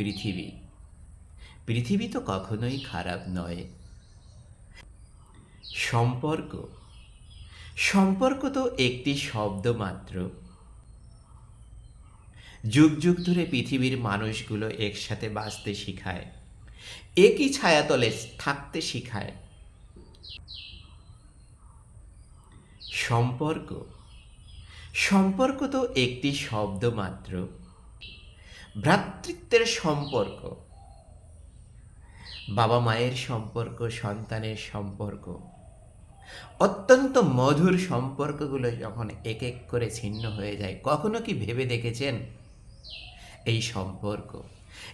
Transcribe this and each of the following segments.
পৃথিবী। পৃথিবী তো কখনোই খারাপ নয়। সম্পর্ক। সম্পর্ক তো একটি শব্দ মাত্র। যুগ যুগ ধরে পৃথিবীর মানুষগুলো একসাথে বাঁচতে শিখায়, একই ছায়াতলে থাকতে শিখায়। সম্পর্ক। সম্পর্ক তো একটি শব্দ মাত্র। ভ্রাতৃত্বের সম্পর্ক, বাবা মায়ের সম্পর্ক, সন্তানের সম্পর্ক, অত্যন্ত মধুর সম্পর্কগুলো যখন এক এক করে ছিন্ন হয়ে যায়, কখনো কি ভেবে দেখেছেন? এই সম্পর্ক,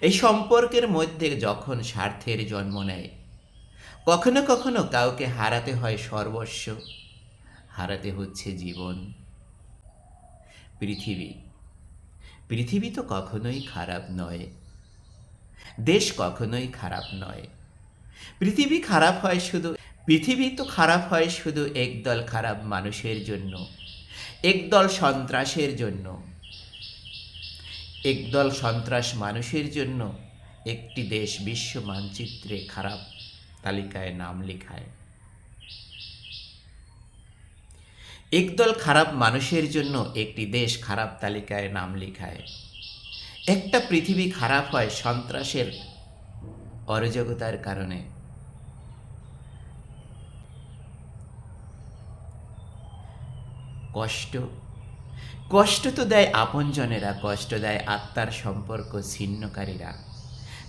এই সম্পর্কের মধ্যে যখন স্বার্থের জন্ম নেয়, কখনো কখনো কাউকে হারাতে হয় সর্বস্ব, হারাতে হচ্ছে জীবন, পৃথিবী। পৃথিবী তো কখনোই খারাপ নয়, দেশ কখনোই খারাপ নয়। পৃথিবী খারাপ হয় শুধু, পৃথিবী তো খারাপ হয় শুধু একদল খারাপ মানুষের জন্য, একদল সন্ত্রাসের জন্য। একদল সন্ত্রাস মানুষের জন্য একটি দেশ বিশ্ব মানচিত্রে খারাপ তালিকায় নাম লেখায়। একদল খারাপ মানুষের জন্য একটি দেশ খারাপ তালিকায় নাম লেখায়। একটা পৃথিবী খারাপ হয় সন্ত্রাসের অরাজকতার কারণে। কষ্ট। কষ্ট তো দেয় আপনজনেরা, কষ্ট দেয় আত্মার সম্পর্ক ছিন্নকারীরা।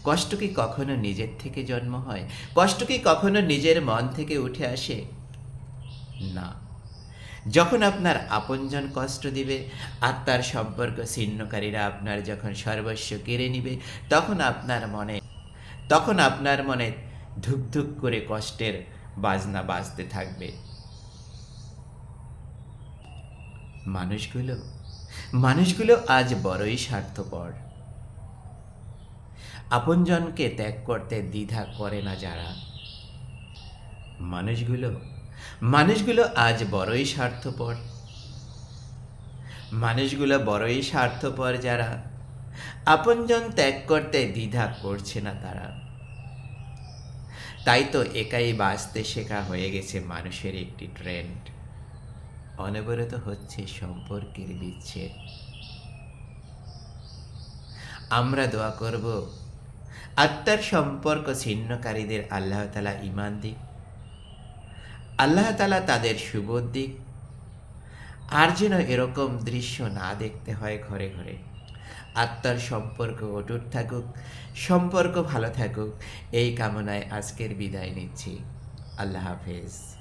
কষ্ট কি কখনো নিজের থেকে জন্ম হয়? কষ্ট কি কখনো নিজের মন থেকে উঠে আসে? না। যখন আপনার আপনজন কষ্ট দিবে, আত্মার সম্পর্ক ছিন্নকারীরা আপনার যখন সর্বস্ব কেড়ে নিবে, তখন আপনার মনে, তখন আপনার মনে ধুক ধুক করে কষ্টের বাজনা বাজতে থাকবে। মানুষগুলো মানুষগুলো আজ বড়ই স্বার্থপর। আপনজনকে ত্যাগ করতে দ্বিধা করে না যারা। মানুষগুলো মানুষগুলো আজ বড়ই স্বার্থপর। মানুষগুলো বড়ই স্বার্থপর যারা। আপনজন ত্যাগ করতে দ্বিধা করছে না তারা। তাই তো একাই বাঁচতে শেখা হয়ে গেছে মানুষের একটি ট্রেন্ড অনবরত হচ্ছে সম্পর্কের বিচ্ছেদ। আমরা দোয়া করব, আত্মার সম্পর্ক ছিন্নকারীদের আল্লাহ তালা ইমান দিক। আল্লাহ তালা তাদের শুভ দিক আর যেন এরকম দৃশ্য না দেখতে হয় ঘরে ঘরে। আত্মার সম্পর্ক অটুট থাকুক, সম্পর্ক ভালো থাকুক, এই কামনায় আজকের বিদায় নিচ্ছি। আল্লাহ হাফেজ।